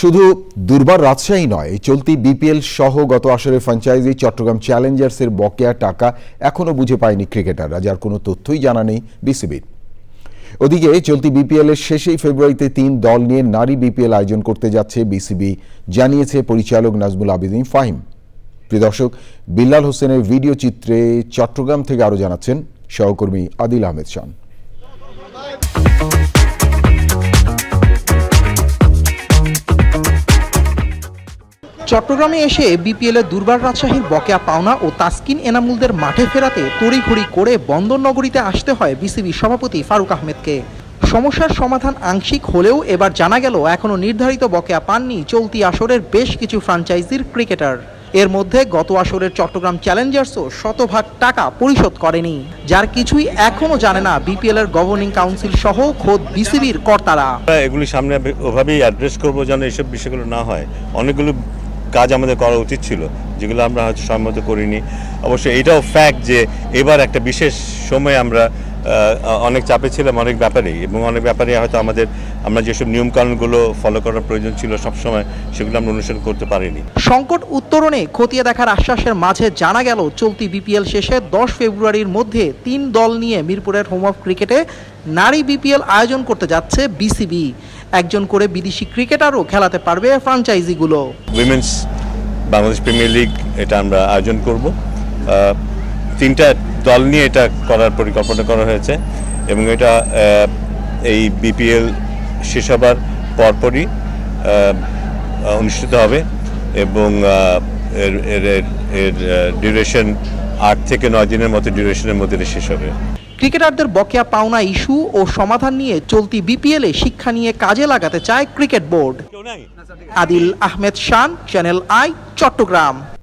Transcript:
শুধু দুর্বার রাজশাহী নয় চলতি বিপিএল সহ গত আসরের ফ্র্যাঞ্চাইজি চট্টগ্রাম চ্যালেঞ্জার্সের বকেয়া টাকা এখনও বুঝে পায়নি ক্রিকেটাররা যার কোনো তথ্যই জানা নেই বিসিবির ওদিকে চলতি বিপিএল এর শেষেই ফেব্রুয়ারিতে তিন দল নিয়ে নারী বিপিএল আয়োজন করতে যাচ্ছে বিসিবি জানিয়েছে পরিচালক নাজমুল আবেদিন ফাহিম। প্রিয় দর্শক, বিল্লাল হোসেনের ভিডিও চিত্রে চট্টগ্রাম থেকে আরও জানাচ্ছেন সহকর্মী আদিল আহমেদ শান। চট্টগ্রামে এসে বিপিএল এর দুর্বার রাজশাহীর বকেয়া পাওনা ও তাসকিন এনামুলদের মাঠে ফেরাতে তড়িঘড়ি করে বন্দরনগরীতে আসতে হয় বিসিবি সভাপতি ফারুক আহমেদকে। সমস্যার সমাধান আংশিক হলেও এবার জানা গেল এখনও নির্ধারিত বকেয়া পাননি চলতি আসরের বেশ কিছু ফ্র্যাঞ্চাইজির ক্রিকেটার। এর মধ্যে গত আসরের চট্টগ্রাম চ্যালেঞ্জার্সও শতভাগ টাকা পরিশোধ করেনি, যার কিছুই এখনও জানে না বিপিএল এর গভর্নিং কাউন্সিল সহ খোদ বিসিবির কর্তারা। এগুলি সামনে ওভাবেই অ্যাড্রেস করব যেন এইসব বিষয়গুলো না হয়। অনেকগুলো কাজ আমাদের করা উচিত ছিল, যেগুলো আমরা হয়তো সম্মত করিনি। অবশ্য এটাও ফ্যাক্ট যে এবার একটা বিশেষ সময়ে আমরা অনেক চাপে ছিলাম অনেক ব্যাপারে এবং অনেক ব্যাপারে হয়তো আমাদের আমরা যেসব নিয়মকানুনগুলো ফলো করার প্রয়োজন ছিল সবসময় সেগুলো আমরা অনুসরণ করতে পারিনি। সংকট উত্তরণে খতিয়ে দেখার আশ্বাসের মাঝে জানা গেল চলতি বিপিএল শেষে দশ ফেব্রুয়ারির মধ্যে তিন দল নিয়ে মিরপুরের হোম অফ ক্রিকেটে নারী বিপিএল আয়োজন করতে যাচ্ছে বিসিবি একজন করে বিদেশি ক্রিকেটারও খেলাতে পারবে ফ্রাঞ্চাইজিগুলো উইমেন্স বাংলাদেশ প্রিমিয়ার লিগ এটা আমরা আয়োজন করব। তিনটা দল নিয়ে এটা করার পরিকল্পনা করা হয়েছে এবং এটা এই বিপিএল শেষ হবার পরপরই অনুষ্ঠিত হবে এবং এর এর ডিউরেশন আট থেকে নয় দিনের মতো ডিউরেশনের মধ্যে শেষ হবে। ক্রিকেটারদের বকেয়া পাওনা ইস্যু ও সমাধান নিয়ে চলতি বিপিএলে শিক্ষা নিয়ে কাজে লাগাতে চায় cricket board. Adil Ahmed Shan channel I Chattogram.